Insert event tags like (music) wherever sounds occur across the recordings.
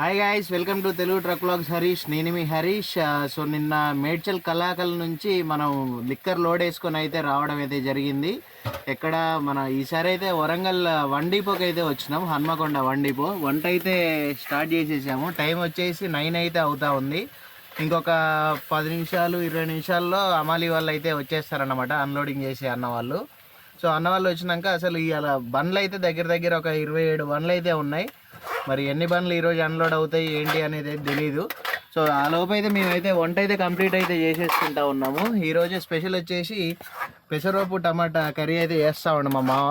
Hi guys welcome to Telugu truck vlogs Harish నేను మీ Harish so నిన్న మేడ్చల్ కళాకల్ నుంచి మనం లిక్కర్ లోడ్ వేసుకొని అయితే రావడం అయితే జరిగింది. ఎక్కడ మన ఈసారి అయితే వరంగల్ uh, వన్ డిపోకి అయితే వచ్చినాం. Hanmakonda one depot. వంట అయితే స్టార్ట్ చేసేసాము. టైం వచ్చేసి నైన్ అయితే అవుతా ఉంది. ఇంకొక పది నిమిషాలు ఇరవై నిమిషాల్లో అమాలి వాళ్ళు అయితే వచ్చేస్తారన్నమాట. అన్లోడింగ్ చేసే అన్న వాళ్ళు. సో అన్న వాళ్ళు వచ్చినాక అసలు ఇవాళ బండ్లు అయితే దగ్గర దగ్గర ఒక ఇరవై ఏడు బండ్లు అయితే ఉన్నాయి. మరి ఎన్ని బండ్లు ఈరోజు అన్లోడ్ అవుతాయి ఏంటి అనేది అయితే సో ఆ లోపు అయితే మేమైతే వంట అయితే కంప్లీట్ అయితే చేసేసుకుంటా ఉన్నాము. ఈరోజు స్పెషల్ వచ్చేసి పెసరపప్పు టమాటా కర్రీ అయితే చేస్తా మా మామ.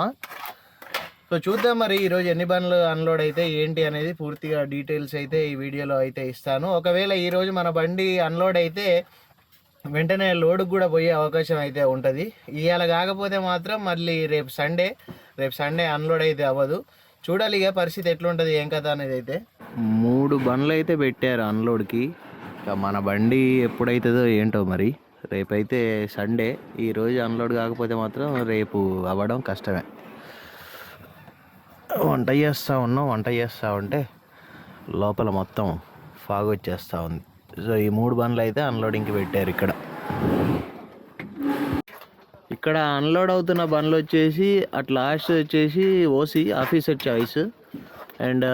సో చూద్దాం మరి ఈరోజు ఎన్ని బండ్లు అన్లోడ్ అయితే ఏంటి అనేది పూర్తిగా డీటెయిల్స్ అయితే ఈ వీడియోలో అయితే ఇస్తాను. ఒకవేళ ఈరోజు మన బండి అన్లోడ్ అయితే వెంటనే లోడుకు కూడా పోయే అవకాశం అయితే ఉంటుంది. ఇవాళ కాకపోతే మాత్రం మళ్ళీ రేపు సండే రేపు సండే అన్లోడ్ అయితే అవ్వదు. చూడాలి ఇక పరిస్థితి ఎట్లుంటుంది ఏం కథ అనేది అయితే. మూడు బండ్లు అయితే పెట్టారు అన్లోడ్కి. ఇక మన బండి ఎప్పుడైతుందో ఏంటో మరి. రేపైతే సండే. ఈరోజు అన్లోడ్ కాకపోతే మాత్రం రేపు అవ్వడం కష్టమే. వంట చేస్తూ ఉన్నాం వంట చేస్తూ ఉంటే లోపల మొత్తం ఫాగ్ వచ్చేస్తూ ఉంది. సో ఈ మూడు బండ్లు అయితే అన్లోడింగ్కి పెట్టారు ఇక్కడ. ఇక్కడ అన్లోడ్ అవుతున్న బండ్లు వచ్చేసి అట్ లాస్ట్ వచ్చేసి ఓసి ఆఫీసర్ చాయిస్ అండ్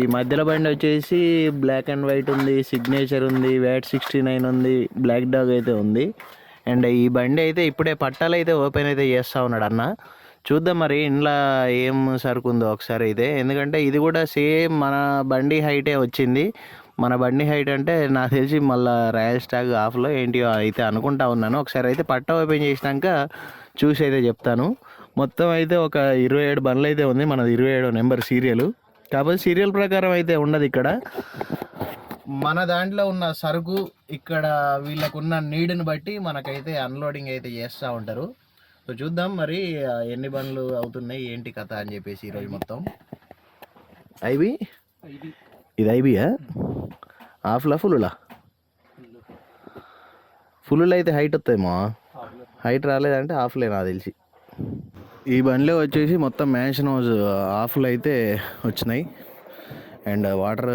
ఈ మధ్యలో బండి వచ్చేసి బ్లాక్ అండ్ వైట్ ఉంది సిగ్నేచర్ ఉంది వ్యాట్ సిక్స్టీ నైన్ ఉంది బ్లాక్ డాగ్ అయితే ఉంది. అండ్ ఈ బండి అయితే ఇప్పుడే పట్టాలు అయితే ఓపెన్ అయితే చేస్తూ ఉన్నాడు అన్న. చూద్దాం మరి ఇంట్లో ఏం సరుకుందో ఒకసారి అయితే ఎందుకంటే ఇది కూడా సేమ్ మన బండి హైటే వచ్చింది. మన బండి హైట్ అంటే నాకు తెలిసి మళ్ళీ రాయల్ స్టాగ్ ఆఫ్లో ఏంటి అయితే అనుకుంటా ఉన్నాను. ఒకసారి అయితే పట్ట ఓపెన్ చేసినాక చూసి అయితే చెప్తాను. మొత్తం అయితే ఒక ఇరవై ఏడు బండ్లు అయితే ఉంది. మనది ఇరవై ఏడో నెంబర్ సీరియల్. కాకపోతే సీరియల్ ప్రకారం అయితే ఉండదు ఇక్కడ. మన దాంట్లో ఉన్న సరుకు ఇక్కడ వీళ్ళకున్న నీడ్ని బట్టి మనకైతే అన్లోడింగ్ అయితే చేస్తూ ఉంటారు. సో చూద్దాం మరి ఎన్ని బండ్లు అవుతున్నాయి ఏంటి కథ అని చెప్పేసి ఈరోజు మొత్తం. ఐబీ? ఇది ఐబీయా? హాఫ్లా ఫుల్లా. ఫుల్ అయితే హైట్ వస్తాయేమో. హైట్ రాలేదంటే ఆఫ్లే నాకు తెలిసి. ఈ బండిలో వచ్చేసి మొత్తం మ్యాన్షన్ హౌస్ ఆఫ్లు అయితే వచ్చినాయి. అండ్ వాటర్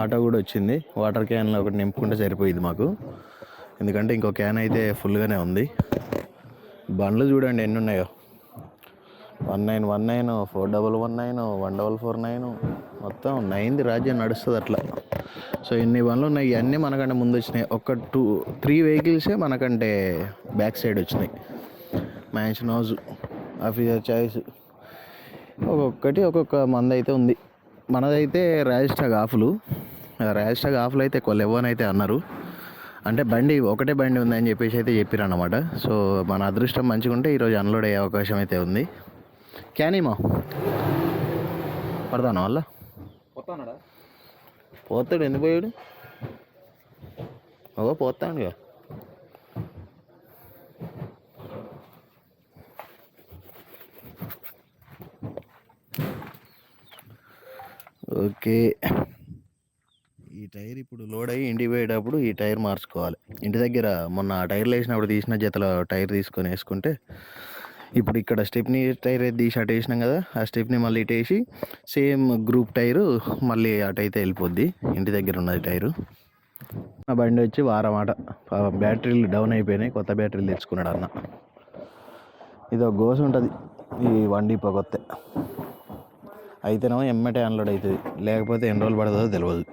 ఆటో కూడా వచ్చింది. వాటర్ క్యాన్లో ఒకటి నింపుకుంటే సరిపోయింది మాకు. ఎందుకంటే ఇంకో క్యాన్ అయితే ఫుల్గానే ఉంది. బండ్లు చూడండి ఎన్ని ఉన్నాయో. One nine one nine four double one nine one double four nine మొత్తం నైన్ది రాజ్యం నడుస్తుంది అట్లా. సో ఇన్ని బండ్లు ఉన్నాయి. ఇవన్నీ మనకంటే ముందు వచ్చినాయి. ఒక టూ త్రీ వెహికల్సే మనకంటే బ్యాక్ సైడ్ వచ్చినాయి. మ్యాన్షన్ హౌస్ ఆఫీసర్ చాయిస్ ఒక్కొక్కటి ఒక్కొక్క మంది అయితే ఉంది. మనదైతే రాయస్టాగ్ ఆఫ్లు. రాయస్టాగ్ ఆఫ్లు అయితే ఎక్కువ లెవెన్ అయితే అన్నారు. అంటే బండి ఒకటే బండి ఉందని చెప్పేసి అయితే చెప్పారు అనమాట సో మన అదృష్టం మంచిగా ఉంటే ఈరోజు అన్లోడ్ అయ్యే అవకాశం అయితే ఉంది. క్యానీమా పడతాను వల్ల పోతాడు. ఎందుకు పోయాడు? అగో పోతాడు ఓకే. ఈ టైర్ ఇప్పుడు లోడ్ అయ్యి ఇంటికి పోయేటప్పుడు ఈ టైర్ మార్చుకోవాలి. ఇంటి దగ్గర మొన్న ఆ టైర్లు వేసినప్పుడు తీసిన జతలో టైర్ తీసుకొని వేసుకుంటే ఇప్పుడు ఇక్కడ స్టెప్ని టైర్ అయితే తీసి అటు వేసినాం కదా ఆ స్టెప్ని మళ్ళీ ఇటు వేసి సేమ్ గ్రూప్ టైరు మళ్ళీ అటు అయితే వెళ్ళిపోద్ది. ఇంటి దగ్గర ఉన్నది టైరు. నా బండి వచ్చి వారం ఆట. బ్యాటరీలు డౌన్ అయిపోయినాయి కొత్త బ్యాటరీలు తెచ్చుకున్నాడు అన్న. ఇది ఒక గోస ఉంటుంది ఈ వన్ పొగొత్తే కొత్త. అయితేనేమో ఎమ్మటే అన్లోడ్ అవుతుంది లేకపోతే ఎన్ని రోజులు పడుతుందో తెలియదు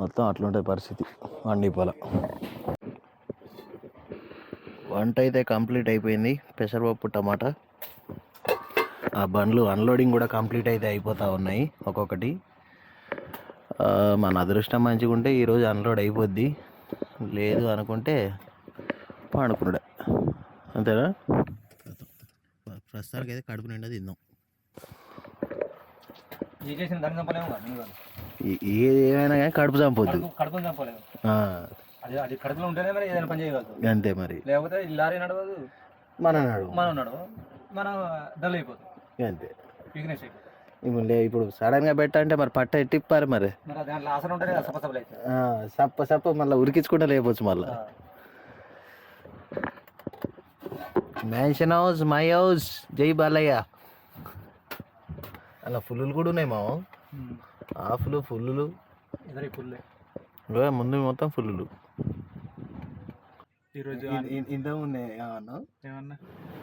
మొత్తం అట్లుంటుంది పరిస్థితి వన్ పొలం వంట అయితే కంప్లీట్ అయిపోయింది. పెసరపప్పు టమాటా. ఆ బండ్లు అన్లోడింగ్ కూడా కంప్లీట్ అయితే అయిపోతూ ఉన్నాయి ఒక్కొక్కటి. ఆ, మన అదృష్టం మంచిగా ఉంటే ఈరోజు అన్లోడ్ అయిపోద్ది. లేదు అనుకుంటే అనుకున్నాడు అంతేనా? ప్రస్తుతానికి అయితే కడుపు నిండా తిందాం ఏమైనా కానీ కడుపు చంపొద్దు. అది కడుపులో ఉంటేనే మరి ఏదైనా పని అంతే మరి. లేకపోతే లారీ నడవదు మన నాడు మనం నడవ మనం డల్ అయిపోతాం. అంతే. వీక్నెస్ అయిపోతుంది ఇప్పుడు లే ఇప్పుడు సడన్గా పెట్టంటే మరి పట్ట ఎట్టిప్పారు మరి? సప్ప సప్ప మళ్ళీ ఉరికించుకుంటా లేకపోవచ్చు మళ్ళీ. మ్యాన్షన్ హౌస్ మై హౌస్ జై బాలయ్య. అలా ఫుల్లు కూడా ఉన్నాయి మా హాఫ్లు ఫుల్లే ముందు మొత్తం ఫుల్లు ఈరోజు ఇంతకుముందే ఏమన్నా ఏమన్నా?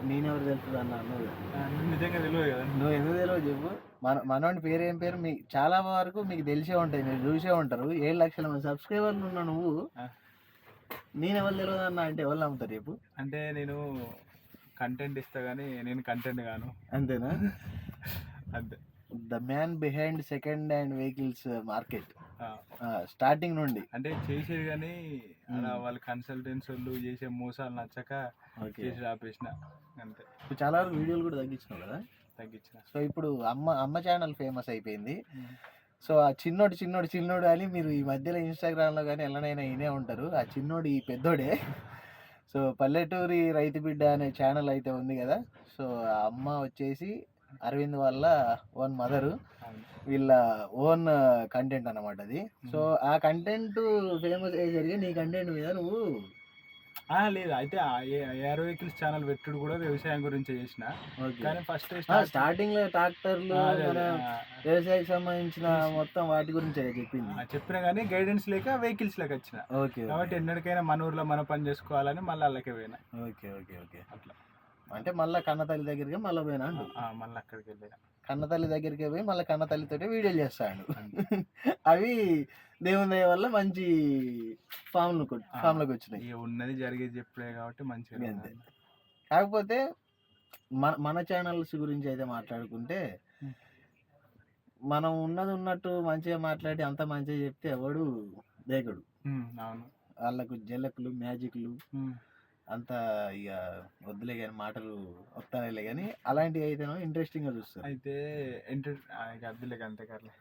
నేనెవరు తెలుస్తుంది అన్న నిజంగా తెలియదు కదా. నువ్వు ఎందుకు తెలియదు చెప్పు. మన మనోడి పేరు ఏం పేరు? మీ చాలా వరకు మీకు తెలిసే ఉంటాయి మీరు చూసే ఉంటారు. ఏడు లక్షల మంది సబ్స్క్రైబర్లు ఉన్న నువ్వు. నేను ఎవరు తెలియదు అన్న అంటే ఎవరు నమ్ముతారు చెప్పు. అంటే నేను కంటెంట్ ఇస్తా కానీ నేను కంటెంట్ గాను అంతేనా? (laughs) అంతే. The man behind second hand vehicles market starting నుండి. అంటే చేసేది కానీ అలా. వాళ్ళ కన్సల్టెన్స్ వాళ్ళు చేసే మోసాలు నచ్చక చేసి ఆపేసిన అంతే. ఇప్పుడు చాలా వరకు వీడియోలు కూడా తగ్గించినావు కదా? తగ్గించిన. సో ఇప్పుడు అమ్మ అమ్మ ఛానల్ ఫేమస్ అయిపోయింది. సో ఆ చిన్నోడు చిన్నోడు చిన్నోడు అని మీరు ఈ మధ్యలో ఇన్స్టాగ్రామ్లో కానీ ఎల్లనైనా వినే ఉంటారు. ఆ చిన్నోడు ఈ పెద్దోడే. సో పల్లెటూరి రైతు బిడ్డ అనే ఛానల్ అయితే ఉంది కదా. సో ఆ అమ్మ వచ్చేసి అరవింద్ వాళ్ళ ఓన్ మదరు. వీళ్ళ ఓన్ కంటెంట్ అన్నమాట అది. సో ఆ కంటెంట్ ఫేమస్ అయ్యేసరికి నీ కంటెంట్ మీద నువ్వు లేదు. అయితే ఏఆర్ వెహికల్స్ ఛానల్ పెట్టుడు కూడా వ్యవసాయం గురించి చేసిన. కానీ ఫస్ట్ స్టార్టింగ్లో ట్రాక్టర్లు మన వ్యవసాయకి సంబంధించిన మొత్తం వాటి గురించి చెప్పింది. చెప్పిన కానీ గైడెన్స్ లేక వెహికల్స్ లేక వచ్చిన. ఓకే కాబట్టి ఎన్నటికైనా మన ఊర్లో మన పని చేసుకోవాలని మళ్ళీ వాళ్ళకి పోయినా. Okay okay okay. అట్లా. అంటే మళ్ళీ కన్నతల్లి దగ్గరికి మళ్ళీ పోయినా మళ్ళీ అక్కడికి వెళ్ళిన కన్నతల్లి దగ్గరికి పోయి మళ్ళీ కన్నతల్లితోటి వీడియోలు చేస్తాడు. అవి దేవుని దయ వల్ల మంచి ఫామ్లు. ఫామ్లోకి వచ్చినాయి. ఉన్నది జరిగేది చెప్పలే కాబట్టి మంచిగా. కాకపోతే మన మన ఛానల్స్ గురించి అయితే మాట్లాడుకుంటే. మనం ఉన్నది ఉన్నట్టు మంచిగా మాట్లాడి అంత మంచిగా చెప్తే ఎవడు దేకడు ఉమ్, అవును. వాళ్ళకు జలకులు మ్యాజిక్లు అంత ఇక వద్దులే కానీ మాటలు వస్తానే కానీ అలాంటివి అయితేనో ఇంట్రెస్టింగ్గా చూస్తారు. అయితే ఎంటర్ ఇక అద్దులే అంతే కర్లే.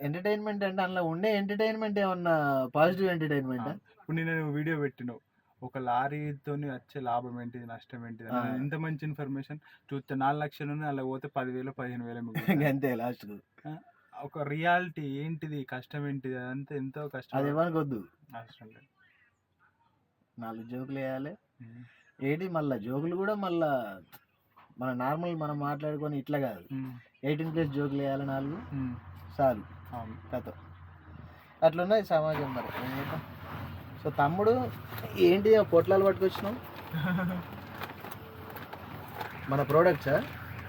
ఎంటర్టైన్మెంట్ అంటే అందులో ఉండే ఎంటర్టైన్మెంట్ ఏమన్నా పాజిటివ్ ఎంటర్టైన్మెంట్ ఇప్పుడు నేను వీడియో పెట్టినావు. ఒక లారీతో వచ్చే లాభం ఏంటిది నష్టం ఏంటిది. ఇంత మంచి ఇన్ఫర్మేషన్ చూస్తే నాలుగు లక్షలు అలా పోతే పదివేలు పదిహేను వేలు. (laughs) అంతే లాస్ట్ ఒక రియాలిటీ ఏంటిది కష్టం ఏంటిది అదంతా ఎంతో కష్టం. అది అవసరం లేదు. నాలుగు జోకులు వేయాలి. ఏంటి మళ్ళీ జోకులు కూడా మళ్ళా మన నార్మల్ మనం మాట్లాడుకొని ఇట్లా కాదు. ఎయిటీన్ ప్లస్ జోకులు వేయాలి నాలుగు. చాలు. కథ. అట్లున్నది సమాజం మరి? సో తమ్ముడు ఏంటి ఆ పొట్లాలు పట్టుకొచ్చినావు? (laughs) మన ప్రోడక్ట్సా?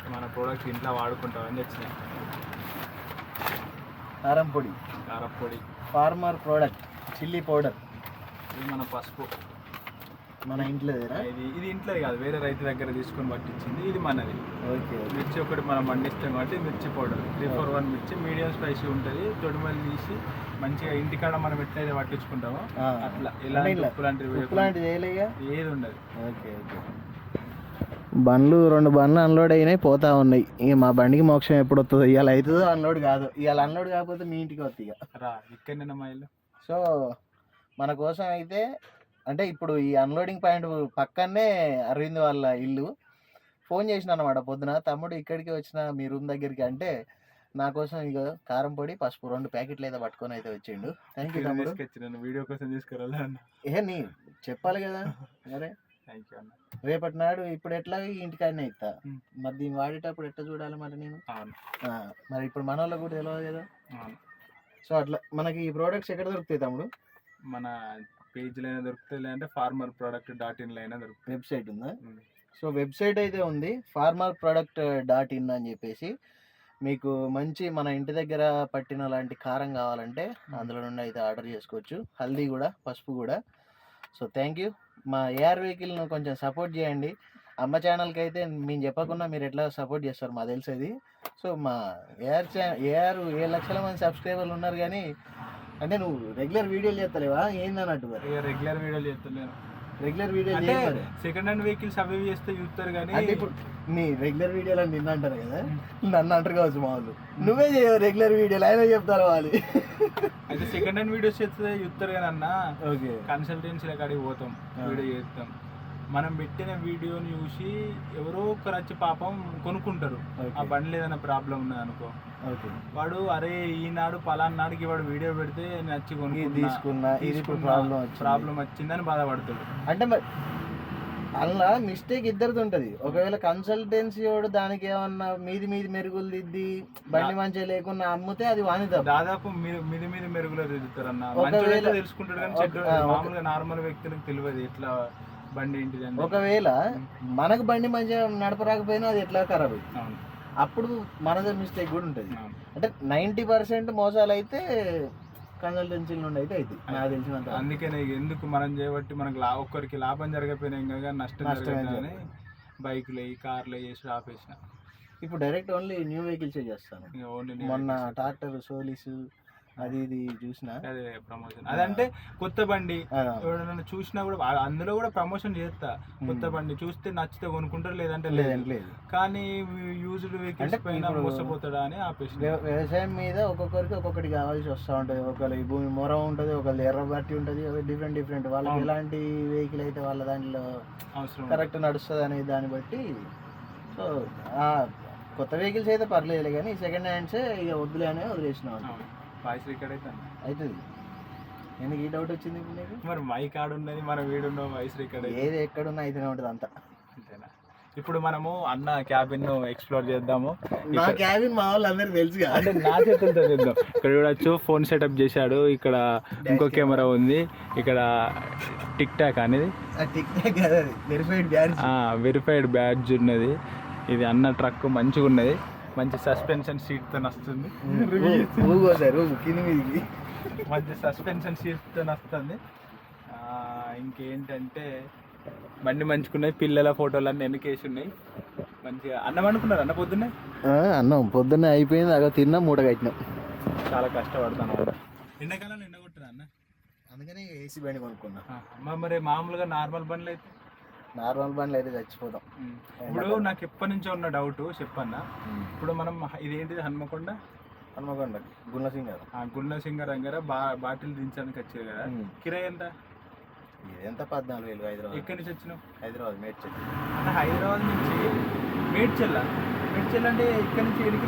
మన ప్రోడక్ట్ ఇంట్లో వాడుకుంటామని తెచ్చినాయి కారం పొడి. కారపొడి ఫార్మర్ ప్రోడక్ట్ చిల్లీ పౌడర్. ఇది మన పసుపు. మన ఇంట్లోదేనా ఇది ఇది ఇంట్లో కాదు వేరే రైతు దగ్గర తీసుకొని పట్టించింది ఇది మనది. ఓకే మిర్చి ఒకటి మనం పండిస్తాం కాబట్టి మిర్చి పౌడర్. త్రీ ఫోర్ వన్ మిర్చి మీడియం స్పైసీ ఉంటుంది తొడిమలు తీసి మంచిగా ఇంటికాడ మనం ఎట్లయితే పట్టించుకుంటామో. అట్లా. ఎలాంటి ఇలా ఉప్పు లాంటివి ఉప్పు వేయకుండా లాంటిది వేయలేగా? ఏది ఉండదు. Okay okay. బండ్లు రెండు బండ్లు అన్లోడ్ అయినాయి పోతా ఉన్నాయి. ఇక మా బండికి మోక్షం ఎప్పుడు వస్తుందో ఇవాళ అవుతుందో అన్లోడ్ కాదు. ఇవాళ అన్లోడ్ కాకపోతే మీ ఇంటికి వస్తుంది ఇక. రా ఇక్కడ మా ఇల్లు. సో మన కోసం అయితే అంటే ఇప్పుడు ఈ అన్లోడింగ్ పాయింట్ పక్కనే అరవింద్ వాళ్ళ ఇల్లు. ఫోన్ చేసిన అనమాట పొద్దున తమ్ముడు ఇక్కడికి వచ్చిన మీ రూమ్ దగ్గరికి అంటే నా కోసం ఇక కారం పొడి పసుపు రెండు ప్యాకెట్లు అయితే పట్టుకొని అయితే వచ్చిండు. థ్యాంక్ యూ తమ్ముడు. వీడియో కోసం తీసుకురాలే ఏ నీ చెప్పాలి కదా అరే థ్యాంక్ యూ అన్న. రేపటి నాడు ఇప్పుడు ఎట్లా ఇంటికాడనే ఇస్తా. మరి దీన్ని వాడేటప్పుడు ఎట్లా చూడాలి మరి నేను? మరి ఇప్పుడు మన వాళ్ళకి కూడా తెలియదు కదా. సో అట్లా మనకి ఈ ప్రోడక్ట్స్ ఎక్కడ దొరుకుతాయి తమ్ముడు? మన పేజ్లో అయినా దొరుకుతుంది లేదంటే ఫార్మర్ ప్రోడక్ట్ డాట్ ఇన్లో అయినా దొరుకుతుంది వెబ్సైట్ ఉందా. సో వెబ్సైట్ అయితే ఉంది ఫార్మర్ ప్రొడక్ట్ డాట్ ఇన్ అని చెప్పేసి. మీకు మంచి మన ఇంటి దగ్గర పట్టిన లాంటి కారం కావాలంటే అందులో నుండి అయితే ఆర్డర్ చేసుకోవచ్చు. హల్దీ కూడా పసుపు కూడా. So thank you. మా ఏఆర్ వెహికల్ను కొంచెం సపోర్ట్ చేయండి. అమ్మ ఛానల్కి అయితే మేము చెప్పకుండా మీరు ఎట్లా సపోర్ట్ చేస్తారు మా తెలిసేది. సో మా ఏఆర్ ఛా ఏఆర్ ఏ లక్షల మంది సబ్స్క్రైబర్లు ఉన్నారు కానీ అంటే నువ్వు రెగ్యులర్ వీడియోలు చేస్తలేవా? ఏందన్నట్టు మరి? రెగ్యులర్ వీడియోలు చేస్తున్నాను రెగ్యులర్ వీడియో అంటే సెకండ్ హ్యాండ్ వెహికల్స్ అవి చేస్తే చూస్తారు కానీ అంటే ఇప్పుడు నీ రెగ్యులర్ వీడియోలు అని నిన్న అంటారు కదా? నన్ను అంటారు కావచ్చు మా వాళ్ళు. నువ్వే చేయవు రెగ్యులర్ వీడియోలు అయినా చెప్తారు వాళ్ళు. అయితే సెకండ్ హ్యాండ్ వీడియోస్ చేస్తే చూస్తారు కానీ అన్న ఓకే. కన్సల్టెన్సీల కాడికి పోతాం. వీడియో చేస్తాం. మనం పెట్టిన వీడియోని చూసి ఎవరో ఒకరు వచ్చి పాపం కొనుక్కుంటారు. ఆ బండి ఏదైనా ప్రాబ్లం ఉన్నది అనుకో ఓకే. వాడు అరే ఈనాడు పలానా నాడికి వాడు వీడియో పెడితే నచ్చి ఇది తీసుకున్నా ప్రాబ్లం వచ్చింది. ప్రాబ్లం వచ్చిందని బాధపడతాడు. అంటే మరి అలా మిస్టేక్ ఇద్దరిది ఉంటది. ఒకవేళ కన్సల్టెన్సీ వాడు దానికి ఏమన్నా మీది మీది మెరుగులు దిద్ది బండి మంచిగా లేకుండా అమ్మితే అది వాణిద్దాం దాదాపు మీద మీద మెరుగులో తిరుగుతారు అన్న తెలుసుకుంటాడు కానీ మామూలుగా నార్మల్ వ్యక్తులకు తెలియదు ఇట్లా బండి ఏంటిది అని ఒకవేళ మనకు బండి మంచిగా నడపరాకపోయినా అది ఎట్లా ఖరాబ్ అయింది అవును. అప్పుడు మనదే మిస్టేక్ కూడా ఉంటుంది. అవును. అంటే నైంటీ పర్సెంట్ మోసాలు అయితే కన్సల్టెన్సీ నుండి అయితే అవుతాయి నాకు తెలిసినంత అందుకే నీకు ఎందుకు మనం చేయబట్టి మనకు లా ఒక్కరికి లాభం జరగకపోయినా ఇంకా కానీ నష్టం నష్టమే జరగదని బైకులు కార్లు వేసి ఆపేసిన. ఇప్పుడు డైరెక్ట్ ఓన్లీ న్యూ వెహికల్స్ చేస్తాను. ఇక ఓన్లీ మొన్న ట్రాక్టర్ సోలీస్ అది ఇది చూసిన? అదే ప్రమోషన్ అదంటే కొత్త బండి. ఎవరైనా చూసినా కూడా అందులో కూడా ప్రమోషన్ చేస్తా. కొత్త బండి చూస్తే నచ్చితే కొనుక్కుంటారు లేదంటే లేదు. కానీ యూజ్డ్ వెహికల్స్ పైన మోసపోతాడా అని ఆపేసిన వ్య- వ్యవసాయం మీద ఒక్కొక్కరికి ఒక్కొక్కటి కావాల్సి వస్తూ ఉంటుంది. ఒకళ్ళు ఈ భూమి మొర ఉంటుంది ఒకళ్ళు ఎర్ర బట్టి ఉంటుంది డిఫరెంట్ డిఫరెంట్ వాళ్ళకి. ఎలాంటి వెహికల్ అయితే వాళ్ళ దాంట్లో అవసరం కరెక్ట్ నడుస్తుంది అనే దాన్ని బట్టి సో ఆ కొత్త వెహికల్స్ అయితే పర్లేదు కానీ సెకండ్ హ్యాండ్సే ఇక వద్దులే అని వదిలేసినాం వాయిస్ రికార్డ్ అయితే అన్న. అవుతుంది ఎందుకు ఈ డౌట్ వచ్చింది ఇప్పుడు నీకు? మరి మై కార్డు ఉన్నది మన వీడున్న వాయిస్ రికార్డ్ అయితే ఏది ఎక్కడున్నా అయితేనే ఉంటుంది అంతా. అంతేనా? ఇప్పుడు మనము అన్న క్యాబిన్ ఎక్స్ప్లోర్ చేద్దాము. నా క్యాబిన్ మా వాళ్ళు అందరికి తెలుసుగా అంటే నా చేతులతో చేద్దాం. ఇక్కడ చూడొచ్చు ఫోన్ సెటప్ చేశాడు. ఇక్కడ ఇంకో కెమెరా ఉంది. ఇక్కడ టిక్ టాక్ అనేది. Tick verified badge verified badge ఉన్నది. ఇది అన్న ట్రక్ మంచిగా ఉన్నది మంచి సస్పెన్షన్ సీట్తో వస్తుంది. మంచి సస్పెన్షన్ సీట్తో వస్తుంది. ఇంకేంటంటే బండి మంచుకున్నాయి పిల్లల ఫోటోలు అన్నీ వెనకేసి ఉన్నాయి. మంచిగా అన్నం అనుకున్నారు అన్న పొద్దున్నే? అన్నం పొద్దున్నే అయిపోయింది అగో తిన్నా మూట కట్టినాం. చాలా కష్టపడతాను. ఎండాకాలంలో ఎండగొట్టరా అన్న? అందుకని ఏసీ బండి కొనుక్కున్నా. అమ్మ మరి మామూలుగా నార్మల్ బండ్లు అయితే నార్మల్ బండ్లు అయితే చచ్చిపోతాం. ఇప్పుడు నాకు ఎప్పటి నుంచో ఉన్న డౌట్ చెప్పన్న. ఇప్పుడు మనం ఇదేంటిది హన్మకొండ? హనుమకొండ గుల్ల సింగర్ ఆ గుండ్ల సింగర్ దగ్గర బా బాటిల్ దించడానికి వచ్చేది కదా. కిరాయి ఎంత? ఎంత పద్నాలుగు వేలు హైదరాబాద్. ఎక్కడి నుంచి వచ్చినావు? హైదరాబాద్ మేడ్చల్. అంటే హైదరాబాద్ నుంచి మేడ్చెల్ల? మేడ్చెల్ అంటే ఇక్కడి నుంచి? ఎడికి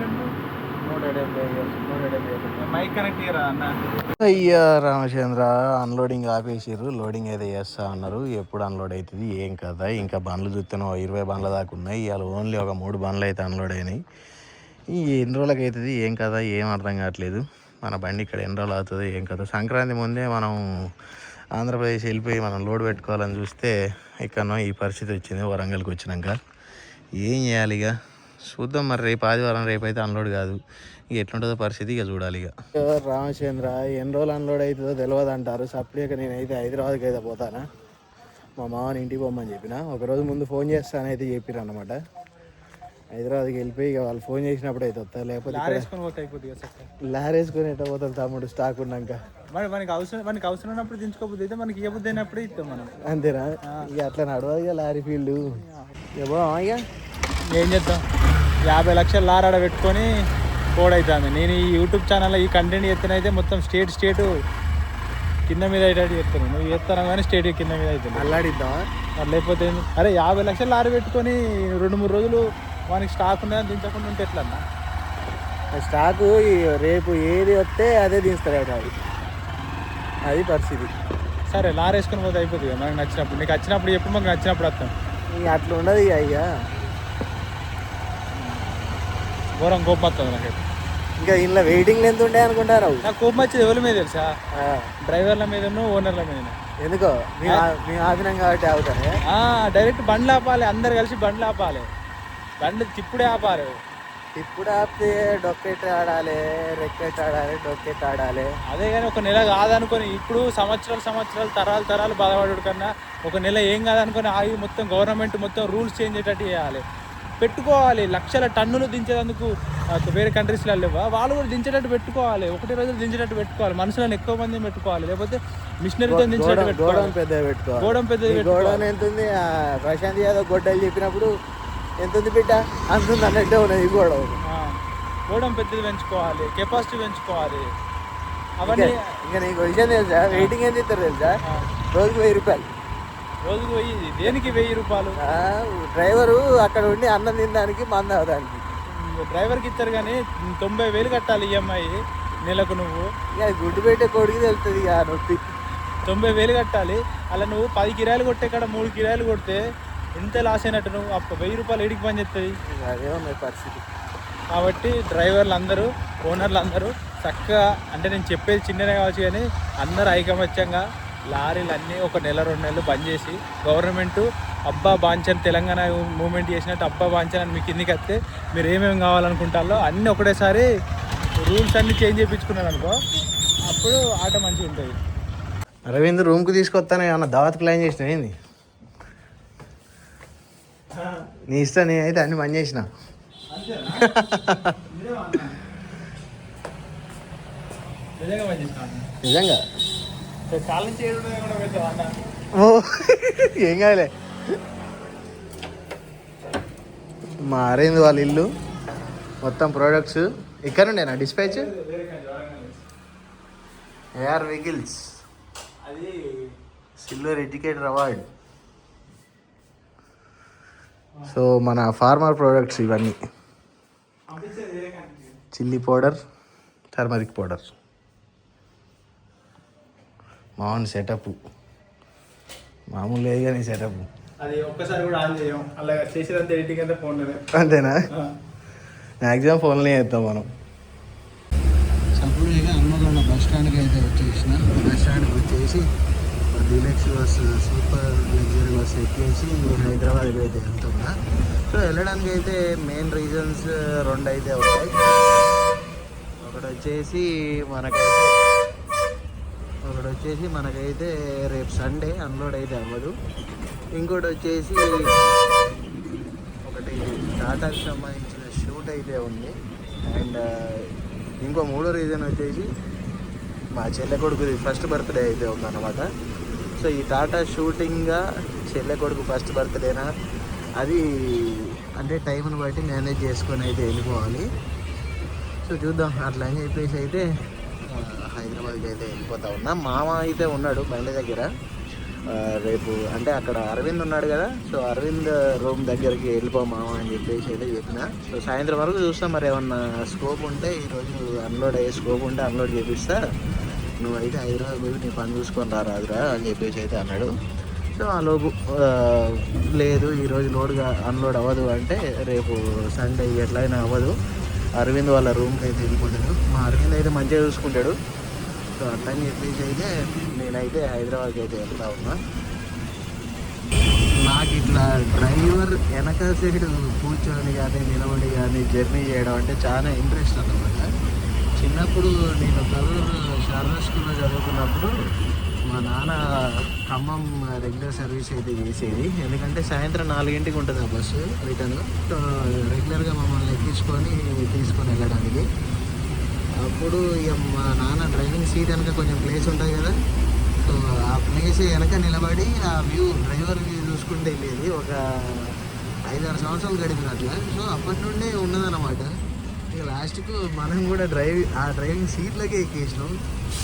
అయ్యా రామచంద్ర అన్లోడింగ్ ఆపేసారు లోడింగ్ అయితే చేస్తా అన్నారు. ఎప్పుడు అన్లోడ్ అవుతుంది ఏం కదా? ఇంకా బండ్లు చూస్తేనో ఇరవై బండ్ల దాకా ఉన్నాయి. ఇవాళ ఓన్లీ ఒక మూడు బండ్లు అయితే అన్లోడ్ అయినాయి. ఎన్ని రోజులకి అవుతుంది? ఏం కదా? ఏం అర్థం కావట్లేదు. మన బండి ఇక్కడ ఎన్ని రోజులు అవుతుంది? ఏం కదా? సంక్రాంతి ముందే మనం ఆంధ్రప్రదేశ్ వెళ్ళిపోయి మనం లోడ్ పెట్టుకోవాలని చూస్తే ఇక్కడనో ఈ పరిస్థితి వచ్చింది వరంగల్కి వచ్చినాక. ఏం చేయాలి ఇక చూద్దాం మరి రేపు ఆదివారం రేపు అయితే అన్లోడ్ కాదు. ఇక ఎట్లుంటుందో పరిస్థితి ఇక చూడాలి ఇక. రామచంద్ర ఎన్ని రోజులు అన్లోడ్ అవుతుందో తెలియదు అంటారు. సప్లీగా నేనైతే హైదరాబాద్కి అయితే పోతానా? మా మామని ఇంటికి పోమని చెప్పిన. ఒకరోజు ముందు ఫోన్ చేస్తానైతే చెప్పిరు అనమాట హైదరాబాద్కి వెళ్ళిపోయి ఇక వాళ్ళు ఫోన్ చేసినప్పుడు అయితే వస్తా లేకపోతే ఇక్కడ వేసుకొని పోతే అయిపోతుంది కదా చక్కగా లారీ వేసుకొని ఎట్ట పోతాం తమ్ముడు? స్టాక్ ఉన్నాక. మరి మనకి అవసరం మనకి అవసరం ఉన్నప్పుడు దించుకోబుద్ది అయితే మనకి ఇవ్వబుద్ది అయినప్పుడే ఇస్తాం మనం. అంతేనా? ఇక అట్లా నడవదు ఇక లారీ ఫీల్డ్ పోదామా ఇక? ఏం చేద్దాం? యాభై లక్షలు లారాడ పెట్టుకొని కోడైతుంది నేను ఈ యూట్యూబ్ ఛానల్లో ఈ కంటెంట్ ఎత్తునైతే మొత్తం స్టేట్ స్టేట్ కింద మీద అయ్యేటట్టు చెప్తాను నువ్వు చేస్తాను కానీ స్టేట్ కింద మీద అవుతుంది అల్లాడిద్దామా మరి లేకపోతే? అరే యాభై లక్షలు లారీ పెట్టుకొని రెండు మూడు రోజులు వానికి స్టాక్ ఉన్నదని దించకుండా ఉంటే ఎట్లా అన్న స్టాకు రేపు ఏది వస్తే అదే తీస్తారట అది. అది పరిస్థితి. సరే లారీ వేసుకొని పోతే అయిపోతుంది కదా మనకు నచ్చినప్పుడు. నీకు వచ్చినప్పుడు చెప్పు మాకు నచ్చినప్పుడు వస్తాం. అట్లా ఉండదు ఇక ఇక. ఘోరం కోపం వస్తుంది నాకు ఇంకా ఇంట్లో వెయిటింగ్ ఎంత ఉండే అనుకుంటారు? నాకు కోపం వచ్చేది ఎవరి మీద తెలుసా? డ్రైవర్ల మీదను ఓనర్ల మీద ఎందుకో? మేము ఆ- మేము ఆపినాం కాబట్టి అవుతానే డైరెక్ట్ బండ్లు ఆపాలి అందరు కలిసి బండ్లు ఆపాలి. బండ్లు తిప్పుడే ఆపాలి. ఇప్పుడు ఆపితే డొక్కెట్ ఆడాలి రెక్కెట్ ఆడాలి డొక్కెట్ ఆడాలి. అదే కానీ ఒక నెల కాదనుకొని ఇప్పుడు సంవత్సరాలు సంవత్సరాలు తరాలు తరాలు బాధపడు కన్నా ఒక నెల ఏం కాదనుకొని ఆగి మొత్తం గవర్నమెంట్ మొత్తం రూల్స్ చేంజ్ అయ్యేటట్టు చేయాలి. పెట్టుకోవాలి. లక్షల టన్నులు దించేందుకు వేరే కంట్రీస్లో లేవా? వాళ్ళు కూడా దించేటట్టు పెట్టుకోవాలి. ఒకటి రోజులు దించేటట్టు పెట్టుకోవాలి. మనుషులను ఎక్కువ మంది పెట్టుకోవాలి. లేకపోతే మిషనరీతో దించేటట్టు పెట్టుకోవాలి. గోడౌన్ పెద్ద పెట్టుకోవాలి. గోడం ఎంత ఉంది? ప్రశాంత్ యాదవ్ గొడ్డలు చెప్పినప్పుడు ఎంత ఉంది బిడ్డ? అంత ఉంది అన్నట్టే ఉన్నది ఆ, గోడం పెద్దది పెంచుకోవాలి. కెపాసిటీ పెంచుకోవాలి. అవన్నీ ఇంకా నీకు విషయం తెలుసా? వెయిటింగ్ ఎంత ఇస్తారు తెలుసా? రోజుకి వెయ్యి రూపాయలు. రోజుకు వెయ్యి దేనికి వెయ్యి రూపాయలు? డ్రైవరు అక్కడ ఉండి అన్నం తినడానికి మంద అవడానికి డ్రైవర్కి ఇస్తారు కానీ తొంభై వేలు కట్టాలి ఈఎంఐ నెలకు నువ్వు. ఇక గుడ్డు పెట్టే కొడుకు తెలుస్తుంది ఇక నొప్పి. తొంభై వేలు కట్టాలి అలా నువ్వు పది కిరాయిలు కొట్టే కాడ మూడు కిరాయిలు కొడితే ఎంత లాస్ అయినట్టు నువ్వు? అప్పుడు వెయ్యి రూపాయలు ఎడికి పని చేస్తుంది అదే ఉన్నాయి పరిస్థితి. కాబట్టి డ్రైవర్లు అందరూ ఓనర్లు అందరూ చక్కగా అంటే నేను చెప్పేది చిన్ననే కావచ్చు కానీ అందరూ ఐకమత్యంగా లారీలు అన్నీ ఒక నెల రెండు నెలలు బంద్ చేసి గవర్నమెంట్ అబ్బా బాంచన్ తెలంగాణ మూమెంట్ చేసినట్టు అబ్బా బాంచన్ అని మీకు కిందికి వస్తే మీరు ఏమేమి కావాలనుకుంటారో అన్నీ ఒకటేసారి రూల్స్ అన్నీ చేంజ్ చేయించుకున్నారు అనుకో అప్పుడు ఆట మంచిగా ఉంటుంది. అరవింద్ రూమ్కి తీసుకొస్తాను ఏమన్నా దావత్ ప్లాన్ చేసిన ఏంది? నీ ఇష్టం నేనైతే అన్ని పని చేసిన? నిజంగా? ఓ ఏం కాదులే. మా అరవింద్ వాళ్ళ ఇల్లు? మొత్తం ప్రోడక్ట్స్ ఇక్కడ ఉండేనా డిస్పాచ్ ఏఆర్ వెహికల్స్ అది సిల్వర్ ఎడ్యుకేటర్ అవార్డ్ సో మన ఫార్మర్ ప్రోడక్ట్స్ ఇవన్నీ. చిల్లీ పౌడర్ టర్మరిక్ పౌడర్ మామూలు సెటప్ మామూలు లేదు కానీ సెటప్ అది ఒక్కసారి కూడా ఆన్ చేయం. అలా చేసేదంత ఎడిటింగ్ అంతా ఫోన్లోనే. అంతేనా? మ్యాక్సిమం ఫోన్లో చేస్తాం మనం. సప్పుడు హన్మకొండ బస్ స్టాండ్కి అయితే వచ్చేసిన బస్ స్టాండ్కి వచ్చేసి deluxe bus super luxury bus ఎక్కేసి హైదరాబాద్కి అయితే వెళ్తున్నా. సో వెళ్ళడానికి అయితే మెయిన్ రీజన్స్ రెండు అయితే ఉంటాయి. ఒకటి వచ్చేసి మనకైతే ఒకటి వచ్చేసి మనకైతే రేపు సండే అన్లోడ్ అయితే అవ్వదు. ఇంకోటి వచ్చేసి ఒకటి టాటాకి సంబంధించిన షూట్ అయితే ఉంది. అండ్ ఇంకో మూడో రీజన్ వచ్చేసి మా చెల్లె కొడుకుది ఫస్ట్ బర్త్డే అయితే ఉందన్నమాట. సో ఈ టాటా షూటింగ్గా చెల్లె కొడుకు ఫస్ట్ బర్త్డేనా అది అంటే టైంని బట్టి మేనేజ్ చేసుకొని అయితే వెళ్ళిపోవాలి. సో చూద్దాం. అట్లా అని చెప్పేసి అయితే హైదరాబాద్కి అయితే వెళ్ళిపోతా ఉన్నా. మామ అయితే ఉన్నాడు బండి దగ్గర. రేపు అంటే అక్కడ అరవింద్ ఉన్నాడు కదా సో అరవింద్ రూమ్ దగ్గరికి వెళ్ళిపో మామ అని చెప్పేసి అయితే చెప్పిన. సో సాయంత్రం వరకు చూస్తాం మరి ఏమన్నా స్కోప్ ఉంటే ఈరోజు అన్లోడ్ అయ్యే స్కోప్ ఉంటే అన్లోడ్ చేపిస్తా. నువ్వైతే హైదరాబాద్ పోయి నీ పని చూసుకొని రా రాదురా అని చెప్పేసి అయితే అన్నాడు. సో ఆ లోపు లేదు ఈరోజు లోడ్గా అన్లోడ్ అవ్వదు అంటే రేపు సండే ఎట్లయినా అవ్వదు. అరవింద్ వాళ్ళ రూమ్కి అయితే వెళ్ళిపోతాడు. మా అరవింద్ అయితే మంచిగా చూసుకుంటాడు. సో అట్లని చెప్పేసి అయితే నేనైతే హైదరాబాద్కి అయితే వెళ్తా ఉన్నా. నాకు ఇట్లా డ్రైవర్ వెనక సైడ్ కూర్చొని కానీ నిలబడి కానీ జర్నీ చేయడం అంటే చాలా ఇంట్రెస్ట్ అన్నమాట. చిన్నప్పుడు నేను కలూరు శారదా స్కూల్లో చదువుకున్నప్పుడు మా నాన్న ఖమ్మం రెగ్యులర్ సర్వీస్ అయితే చేసేది. ఎందుకంటే సాయంత్రం నాలుగింటికి ఉంటుంది ఆ బస్సు రిటర్న్. సో రెగ్యులర్గా మమ్మల్ని ఎక్కించుకొని తీసుకొని వెళ్ళడానికి. అప్పుడు ఇక మా నాన్న డ్రైవింగ్ సీట్ వెనక కొంచెం ప్లేస్ ఉంటుంది కదా. సో ఆ ప్లేస్ వెనక నిలబడి ఆ వ్యూ డ్రైవర్ వ్యూ చూసుకుంటే వెళ్ళేది. ఒక ఐదారు సంవత్సరాలు గడిపినట్ల సో అప్పటి నుండే ఉన్నదన్నమాట. ఇక లాస్ట్కు మనం కూడా డ్రైవింగ్ ఆ డ్రైవింగ్ సీట్లకే ఎక్కేసినాం.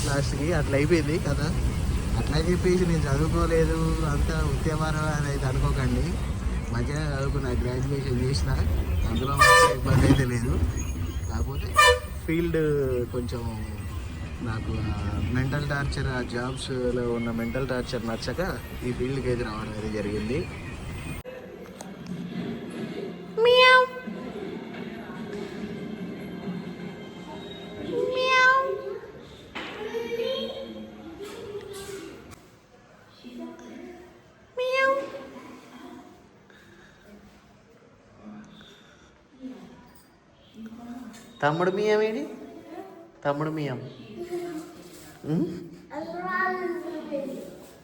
లాస్ట్కి అట్లా అయిపోయింది కదా అట్లా చెప్పేసి నేను చదువుకోలేదు. అంత ఉద్యమారం అని అయితే అనుకోకండి. మంచిగా చదువుకున్నా గ్రాడ్యుయేషన్ చేసిన అందులో ఇబ్బంది అయితే లేదు. కాకపోతే ఫీల్డ్ కొంచెం నాకు మెంటల్ టార్చర్ ఆ జాబ్స్లో ఉన్న మెంటల్ టార్చర్ నచ్చక ఈ ఫీల్డ్కి అయితే రావడం అయితే జరిగింది. తమ్ముడు మియం ఏంటి తమ్ముడు మియం ఉం?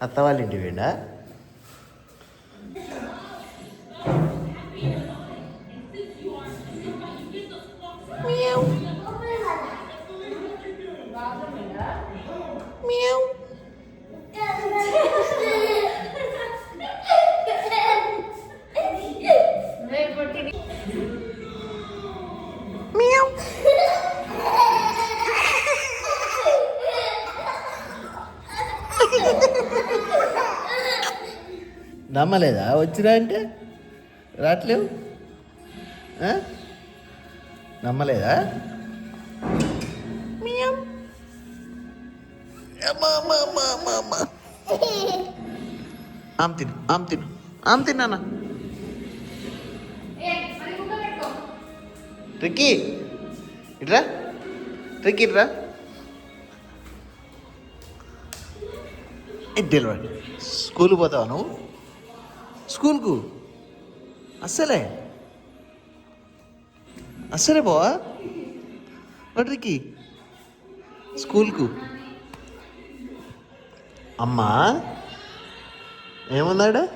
అత్త వాళ్ళ ఇంటి వేడా నమ్మలేదా? వచ్చినా అంటే? రావట్లేవు? నమ్మలేదా? ఆమ్ తిను ఆమ్ తిను ఆమ్ తిన్నానా రిక్కీ ఇట్రా. రిక్కీ ఇట్రా. ఇది తెలివండి స్కూల్కి పోతావా నువ్వు? స్కూల్కు? అస్సలే. అస్సలే పోవా వాటికి స్కూల్కు. అమ్మా. ఏముందాడ?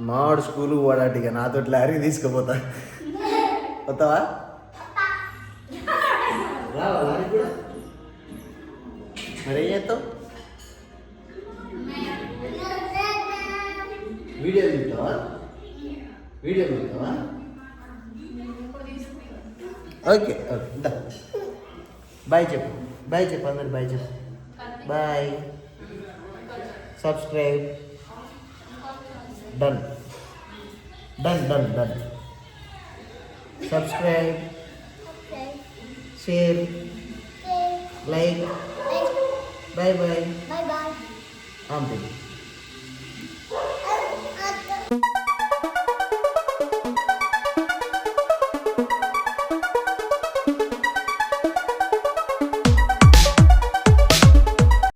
మావాడు స్కూల్కి పోడాటిగా నాతో లారీ తీసుకుపోతా. కూడా మరి ఏం చేస్తావు? వీడియో చూస్తావా వీడియో చూస్తావా ఓకే ఓకే బాయ్ చెప్పు బాయ్ చెప్పు అందరు బాయ్ చెప్పు. Bye. Subscribe. Done. Done done done. Subscribe. Share. Like. Bye bye. అంతే